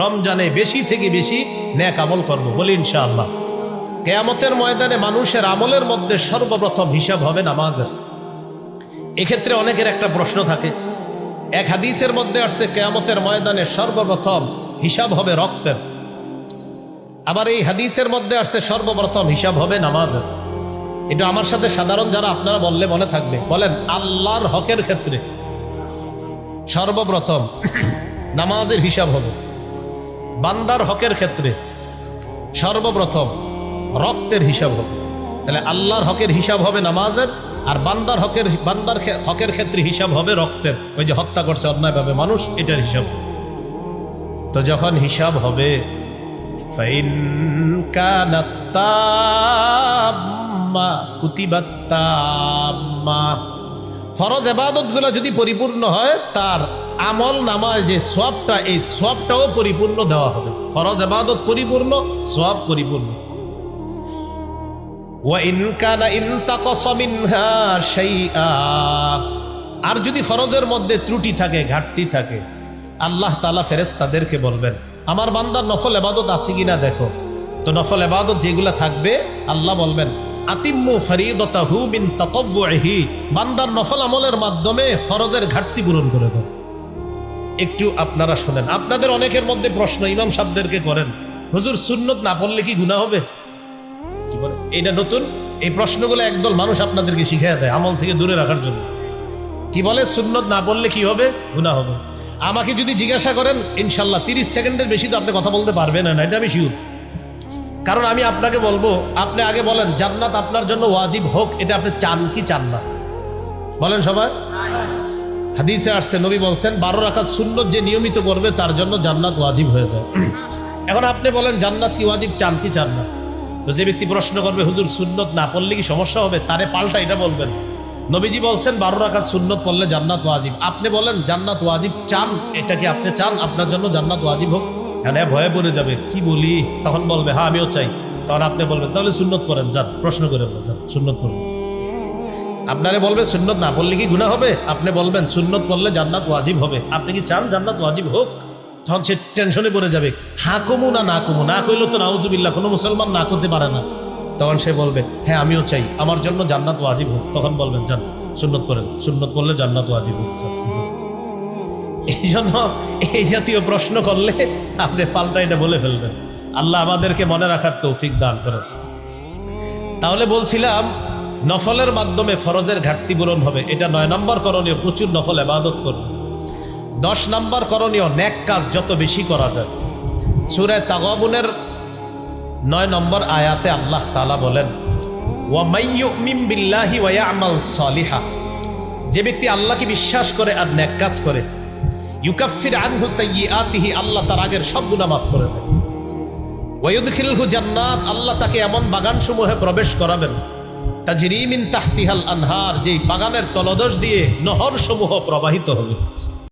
রমজানে বেশি থেকে বেশি ন্যাক আমল করব বলি ইনশাআল্লাহ। কেয়ামতের ময়দানে মানুষের আমলের মধ্যে সর্বপ্রথম হিসাব হবে নামাজের। এক্ষেত্রে অনেকের একটা প্রশ্ন থাকে, এক হাদিসের মধ্যে আসছে, কেয়ামতের ময়দানে সর্বপ্রথম হিসাব হবে রক্তের। আবার এই হাদিসের মধ্যে আসছে, সর্বপ্রথম হিসাব হবে নামাজের। এটা আমার সাথে সাধারণ যারা, আপনারা বললে মনে থাকবে। বলেন, আল্লাহর হকের ক্ষেত্রে সর্বপ্রথম নামাজের হিসাব হবে। বান্দার হকের ক্ষেত্রে সর্বপ্রথম রক্তের হিসাব হবে। তাহলে আল্লাহর হকের হিসাব হবে নামাজের, আর বান্দার হকের বান্দার হকের ক্ষেত্রে হিসাব হবে রক্তের। ওই যে হত্যা করছে অন্যায়ভাবে মানুষ, এটার হিসাব। তো যখন হিসাব হবে ফরজ এবাদতগুলা যদি পরিপূর্ণ হয়, তার আমল নামায় যে সবটা, এই সবটাও পরিপূর্ণ দেওয়া হবে। ফরজ আবাদত পরিপূর্ণ, সব পরিপূর্ণ। আর যদি ফরজের মধ্যে ত্রুটি থাকে, ঘাটতি থাকে, আল্লাহ তালা ফেরেস তাদেরকে বলবেন, আমার বান্দার নফল এবাদত আছে কিনা দেখো। তো নফল এবাদত যেগুলো থাকবে, আল্লাহ বলবেন, আতিম্মু ফরিদতাহু বিন তাতব্বহি বান্দার নফল আমলের মাধ্যমে ফরজের ঘাটতি পূরণ করে দেবে একটু আপনারা শোনেন। আপনাদের অনেকের মধ্যে প্রশ্ন, ইমাম সাহেবদেরকে করেন। হুজুর, সুন্নত না পড়লে কি গুনাহ হবে? কি বলে? এটা নতুন? এই প্রশ্নগুলো একদল মানুষ আপনাদেরকে শিখিয়ে দেয় আমল থেকে দূরে রাখার জন্য। কি বলে? সুন্নত না বললে কি হবে? গুণা হবে। আমাকে যদি জিজ্ঞাসা করেন, ইনশাল্লাহ তিরিশ সেকেন্ডের বেশি তো আপনি কথা বলতে পারবেন না এটা আমি শিওর কারণ আমি আপনাকে বলব, আপনি আগে বলেন, জান্নাত আপনার জন্য ওয়াজিব হোক, এটা আপনি চান কি চান না? বলেন সবাই। হাদিসে আসছে, নবী বলছেন, বারো রাখার সুন্নত যে নিয়মিত করবে, তার জন্য জান্নাত ওয়াজিব হয়ে যায়। এখন আপনি বলেন, জান্নাত কি ওয়াজিব, চান কি চান না? তো যে ব্যক্তি প্রশ্ন করবে, হুজুর, সুন্নত না পড়লে কি সমস্যা হবে? তারে পাল্টা এটা বলবেন। নবীজি বলছেন, বারো রাখার সুন্নত পড়লে জান্নাত ওয়াজিব। আপনি বলেন, জান্নাত ওয়াজিব চান? এটা কি আপনি চান? আপনার জন্য জান্নাত ওয়াজিব হোক? হ্যাঁ ভয়ে পড়ে যাবে, কি বলি? তখন বলবে হ্যাঁ আমিও চাই। তখন আপনি বলবেন, তাহলে সুন্নত করেন যান, প্রশ্ন করে যান, সুন্নত করুন আপনারে বলবে সুন্নত না পড়লে কি গুণা হবে? আপনি বলবেন, সুন্নত পড়লে জান্নাত ওয়াজিব হবে। আপনি কি চান জান্নাত ওয়াজিব হোক? তখন সে টেনশনে পড়ে যাবে। হা কমু না না কমু, না কইলে তো নাউজুবিল্লাহ, কোনো মুসলমান না করতে পারে না। তখন সে বলবে হ্যাঁ আমিও চাই, আমার জন্য জান্নাত ওয়াজিব হোক। তখন বলবেন, যান, সুন্নত করেন সুন্নত করলে জান্নাত ওয়াজিব হোক। এই জন্য এই জাতীয় প্রশ্ন করলে আপনি পাল্টা এটা বলে ফেলবেন। আল্লাহ আমাদেরকে মনে রাখার তৌফিক দান করেন। তাহলে বলছিলাম নফলের মাধ্যমে ফরজের ঘাটতি পূরণ হবে। এটা নয় নম্বর করণীয়, প্রচুর নফল এবাদত করবে দশ নম্বর করণীয় ন্যাক কাজ যত বেশি করা যায়। সুরে তাগাবুনের নয় নম্বর আয়াতে আল্লাহ তালা বলেন, ওয়া ইয়ামাল সালিহা। যে ব্যক্তি আল্লাহকে বিশ্বাস করে আর ন্যাক কাজ করে, ইউকাফির আন আনহু আতিহি আল্লাহ তার আগের সব গুনাহ মাফ করে দেন। ওয়ায়ুদখিলহু জান্নাত, আল্লাহ তাকে এমন বাগান সমূহে প্রবেশ করাবেন তাজরিমিন তাহতিহাল আনহার যেই বাগানের তলদশ দিয়ে নহর সমূহ প্রবাহিত হবে